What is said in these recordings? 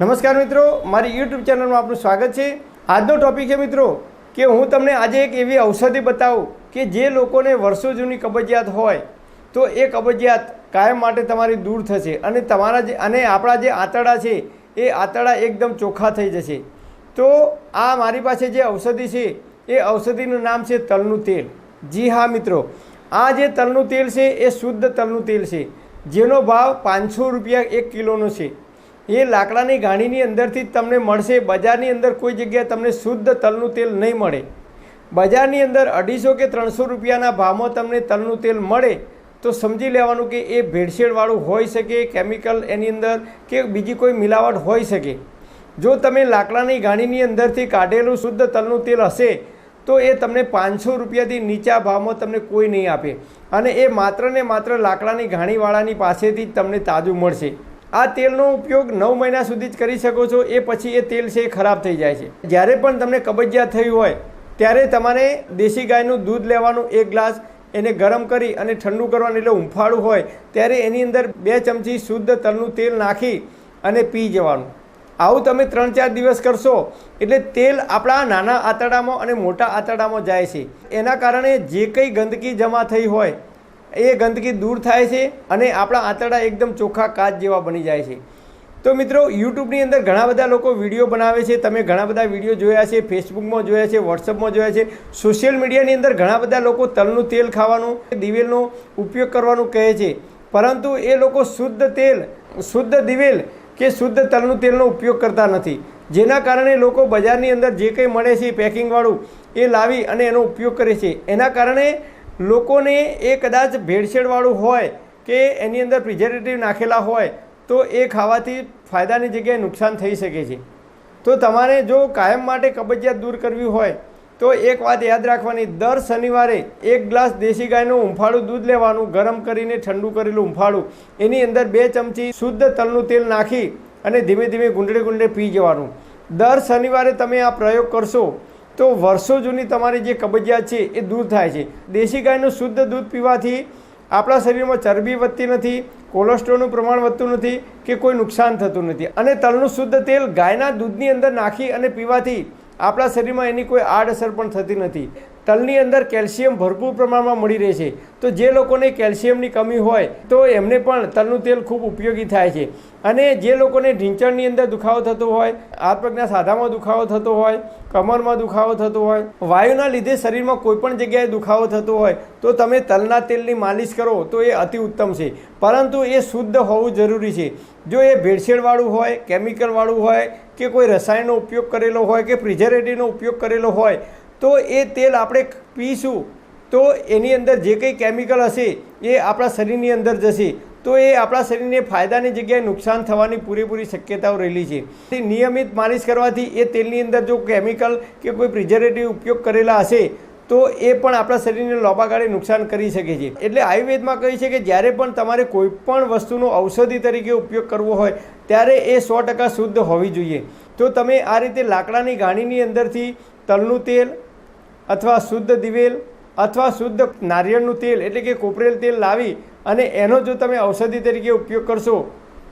નમસ્કાર મિત્રો, મારી યુટ્યુબ ચેનલમાં આપનું સ્વાગત છે. આજનો ટોપિક છે મિત્રો, કે હું તમને આજે એક એવી ઔષધિ બતાવું કે જે લોકોને વર્ષો જૂની કબજિયાત હોય. તો એ કબજિયાત કાયમ માટે તમારી દૂર થશે અને તમારા જે, અને આપણા જે આંતરડા છે, એ આંતરડા એકદમ ચોખ્ખા થઈ જશે. તો આ મારી પાસે જે ઔષધિ છે, એ ઔષધિનું નામ છે તલનું તેલ. જી હા મિત્રો, આ જે તલનું તેલ છે, એ શુદ્ધ તલનું તેલ છે. જેનો ભાવ પાંચસો રૂપિયા એક કિલોનો છે. એ લાકડાની ઘાણીની અંદરથી જ તમને મળશે. બજારની અંદર કોઈ જગ્યાએ તમને શુદ્ધ તલનું તેલ નહીં મળે. બજારની અંદર અઢીસો કે ત્રણસો રૂપિયાના ભાવમાં તમને તલનું તેલ મળે તો સમજી લેવાનું કે એ ભેળસેળવાળું હોઈ શકે, કેમિકલ એની અંદર કે બીજી કોઈ મિલાવટ હોઈ શકે. જો તમે લાકડાની ગાણીની અંદરથી કાઢેલું શુદ્ધ તલનું તેલ હશે, તો એ તમને પાંચસો રૂપિયાથી નીચા ભાવમાં તમને કોઈ નહીં આપે. અને એ માત્ર ને માત્ર લાકડાની ઘાણીવાળાની પાસેથી જ તમને તાજું મળશે. આ તેલનો ઉપયોગ નવ મહિના સુધી જ કરી શકો છો, એ પછી એ તેલ છે એ ખરાબ થઈ જાય છે. જ્યારે પણ તમને કબજિયાત થઈ હોય, ત્યારે તમારે દેશી ગાયનું દૂધ લેવાનું એક ગ્લાસ, એને ગરમ કરી અને ઠંડુ કરવાનું એટલે ઉંફાળું હોય, ત્યારે એની અંદર બે ચમચી શુદ્ધ તલનું તેલ નાખી અને પી જવાનું. આવું તમે ત્રણ ચાર દિવસ કરશો, એટલે તેલ આપણા નાના આંતરડામાં અને મોટા આંતરડામાં જાય છે. એના કારણે જે કંઈ ગંદકી જમા થઈ હોય એ ગંદકી દૂર થાય છે અને આપણા આંતરડા એકદમ ચોખ્ખા કાચ જેવા બની જાય છે. તો મિત્રો યુટ્યુબની અંદર ઘણા બધા લોકો વીડિયો બનાવે છે. તમે ઘણા બધા વીડિયો જોયા છે ફેસબુકમાં જોયા છે વોટ્સઅપમાં જોયા છે. સોશિયલ મીડિયાની અંદર ઘણા બધા લોકો તલનું તેલ ખાવાનું, દિવેલનો ઉપયોગ કરવાનું કહે છે. પરંતુ એ લોકો શુદ્ધ તેલ, શુદ્ધ દિવેલ કે શુદ્ધ તલનું તેલનો ઉપયોગ કરતા નથી. જેના કારણે લોકો બજારની અંદર જે કંઈ મળે છે પેકિંગવાળું એ લાવી અને એનો ઉપયોગ કરે છે. એના કારણે લોકોને એ કદાચ ભેળસેળવાળું હોય કે એની અંદર પ્રિઝર્વેટિવ નાખેલા હોય, તો એ ખાવાથી ફાયદાની જગ્યાએ નુકસાન થઈ શકે છે. તો તમારે જો કાયમ માટે કબજિયાત દૂર કરવી હોય, તો એક વાત યાદ રાખવાની, દર શનિવારે એક ગ્લાસ દેશી ગાયનું હુંફાળું દૂધ લેવાનું, ગરમ કરીને ઠંડુ કરેલું હુંફાળું એની અંદર બે ચમચી શુદ્ધ તલનું તેલ નાખી અને ધીમે ધીમે ગુંડળે ગુંડળે પી જવાનું. દર શનિવારે તમે આ પ્રયોગ કરશો તો વર્ષો જૂની તમારી જે કબજિયાત છે એ દૂર થાય છે. દેશી ગાયનું શુદ્ધ દૂધ પીવાથી આપણા શરીરમાં ચરબી વધતી નથી, કોલેસ્ટ્રોલનું પ્રમાણ વધતું નથી કે કોઈ નુકસાન થતું નથી. અને તલનું શુદ્ધ તેલ ગાયના દૂધની અંદર નાખી અને પીવાથી આપણા શરીરમાં એની કોઈ આડઅસર પણ થતી નથી. તલની અંદર કેલ્શિયમ ભરપૂર પ્રમાણમાં મળી રહે છે. તો જે લોકોને કેલ્શિયમની કમી હોય, તો એમને પણ તલનું તેલ ખૂબ ઉપયોગી થાય છે. અને જે લોકોને ઢીંચણની અંદર દુખાવો થતો હોય, હાથ સાધામાં દુખાવો થતો હોય, કમરમાં દુખાવો થતો હોય, વાયુના લીધે શરીરમાં કોઈપણ જગ્યાએ દુખાવો થતો હોય, તો તમે તલના તેલની માલિશ કરો તો એ અતિ ઉત્તમ છે. પરંતુ એ શુદ્ધ હોવું જરૂરી છે. જો એ ભેળસેળવાળું હોય, કેમિકલવાળું હોય, કે કોઈ રસાયણનો ઉપયોગ કરેલો હોય, કે પ્રિઝર્વેટિવનો ઉપયોગ કરેલો હોય તો એ તેલ આપણે પીશું તો એની અંદર જે કંઈ કેમિકલ હશે, એ આપણા શરીરની અંદર જશે. તો એ આપણા શરીરને ફાયદાની જગ્યાએ નુકસાન થવાની પૂરેપૂરી શક્યતાઓ રહેલી છે. નિયમિત માલિશ કરવાથી એ તેલની અંદર જો કેમિકલ કે કોઈ પ્રિઝર્વેટિવ ઉપયોગ કરેલા હશે, તો એ પણ આપણા શરીરને લોબાગાળે ગાળે નુકસાન કરી શકે છે. એટલે આયુર્વેદમાં કહે છે કે જ્યારે પણ તમારે કોઈ પણ વસ્તુનો ઔષધિ તરીકે ઉપયોગ કરવો હોય, ત્યારે એ સો ટકા શુદ્ધ હોવી જોઈએ. તો તમે આ રીતે લાકડાની ગાણીની અંદરથી તલનું તેલ અથવા શુદ્ધ દિવેલ અથવા શુદ્ધ નારિયેળનું તેલ, એટલે કે કોપરેલ તેલ લાવી અને એનો જો તમે ઔષધિ તરીકે ઉપયોગ કરશો,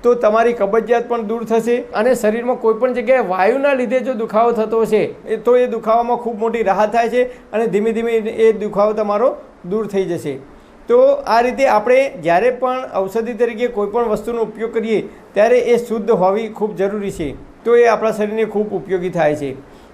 તો તમારી કબજિયાત પણ દૂર થશે અને શરીરમાં કોઈ પણ જગ્યાએ વાયુના લીધે જો દુખાવો થતો છે તો એ દુખાવામાં ખૂબ મોટી રાહત થાય છે અને ધીમે ધીમે એ દુખાવો તમારો દૂર થઈ જશે. તો આ રીતે આપણે જ્યારે પણ ઔષધિ તરીકે કોઈ પણ વસ્તુનો ઉપયોગ કરીએ, ત્યારે એ શુદ્ધ હોવી ખૂબ જરૂરી છે. તો એ આપણા શરીરને ખૂબ ઉપયોગી થાય છે.